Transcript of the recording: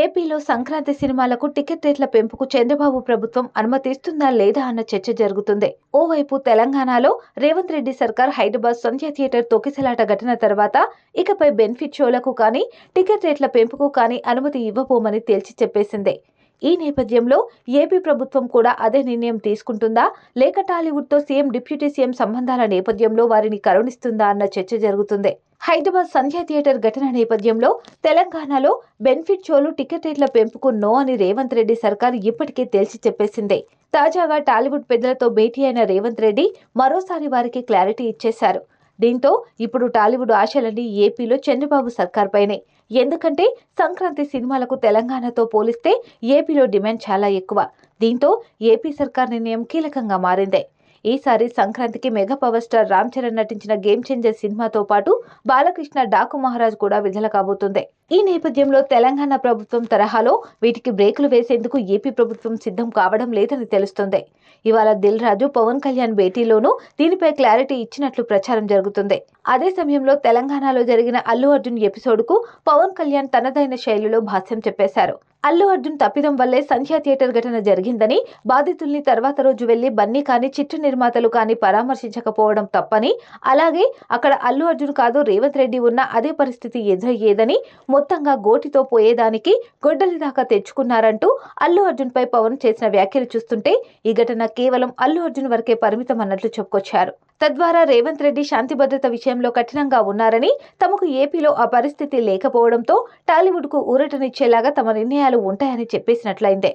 ఏపీలో సంక్రాంతి సినిమాలకు టికెట్ రేట్ల పెంపుకు చంద్రబాబు ప్రభుత్వం అనుమతిస్తుందా లేదా అన్న చర్చ జరుగుతుంది. ఓవైపు తెలంగాణలో రేవంత్ రెడ్డి సర్కార్ హైదరాబాద్ సంధ్య థియేటర్ తొక్కిసలాట ఘటన తర్వాత ఇకపై బెనిఫిట్ షోలకు కానీ టికెట్ రేట్ల పెంపుకు కానీ అనుమతి ఇవ్వబోమని తేల్చి చెప్పేసింది. ఈ నేపథ్యంలో ఏపీ ప్రభుత్వం కూడా అదే నిర్ణయం తీసుకుంటుందా? లేక టాలీవుడ్తో సీఎం డిప్యూటీ సీఎం సంబంధాల నేపథ్యంలో వారిని కరుణిస్తుందా అన్న చర్చ జరుగుతుంది. హైదరాబాద్ సంధ్యా థియేటర్ ఘటన నేపథ్యంలో తెలంగాణలో బెనిఫిట్ షోలు టికెట్ రేట్ల పెంపుకు నో అని రేవంత్ రెడ్డి సర్కార్ ఇప్పటికే తేల్చి చెప్పేసింది. తాజాగా టాలీవుడ్ పెద్దలతో భేటీ అయిన రేవంత్ రెడ్డి మరోసారి వారికి క్లారిటీ ఇచ్చేశారు. దీంతో ఇప్పుడు టాలీవుడ్ ఆశలన్నీ ఏపీలో చంద్రబాబు సర్కార్ పైనే. ఎందుకంటే సంక్రాంతి సినిమాలకు తెలంగాణతో పోలిస్తే ఏపీలో డిమాండ్ చాలా ఎక్కువ. దీంతో ఏపీ సర్కార్ నిర్ణయం కీలకంగా మారింది. ఈసారి సంక్రాంతికి mega power star Ram Charan నటించిన గేమ్ చేంజర్ సినిమాతో పాటు బాలకృష్ణ డాకు మహారాజ్ కూడా విడుదల కాబోతుంది. ఈ నేపథ్యంలో తెలంగాణ ప్రభుత్వం తరహాలో వీటికి బ్రేకులు వేసేందుకు ఏపీ ప్రభుత్వం సిద్ధం కావడం లేదని తెలుస్తుంది. ఇవాళ దిల్ రాజు పవన్ కళ్యాణ్ భేటీలోనూ దీనిపై క్లారిటీ ఇచ్చినట్లు ప్రచారం జరుగుతుంది. అదే సమయంలో తెలంగాణలో జరిగిన అల్లు అర్జున్ ఎపిసోడ్కు పవన్ కళ్యాణ్ తనదైన శైలిలో భాష్యం చెప్పేశారు. అల్లు అర్జున్ తప్పిదం వల్లే సంధ్యా థియేటర్ ఘటన జరిగిందని బాధితుల్ని తర్వాత రోజు వెళ్ళి బన్నీ కానీ చిట్టు నిర్మాతలు కానీ పరామర్శించకపోవడం తప్పని అలాగే అక్కడ అల్లు అర్జున్ కాదు రేవంత్ రెడ్డి ఉన్న అదే పరిస్థితి ఎదురయ్యేదని మొత్తంగా గోటితో పోయేదానికి గొడ్డలి దాకా తెచ్చుకున్నారంటూ అల్లు అర్జున్ పై పవన్ చేసిన వ్యాఖ్యలు చూస్తుంటే ఈ ఘటన కేవలం అల్లు అర్జున్ వరకే పరిమితం అన్నట్లు చెప్పుకొచ్చారు. తద్వారా రేవంత్ రెడ్డి శాంతి భద్రత విషయంలో కఠినంగా ఉన్నారని తమకు ఏపీలో ఆ పరిస్థితి లేకపోవడంతో టాలీవుడ్కు ఊరటనిచ్చేలాగా తమ నిర్ణయాలు ఉంటాయని చెప్పేసినట్లయిందే.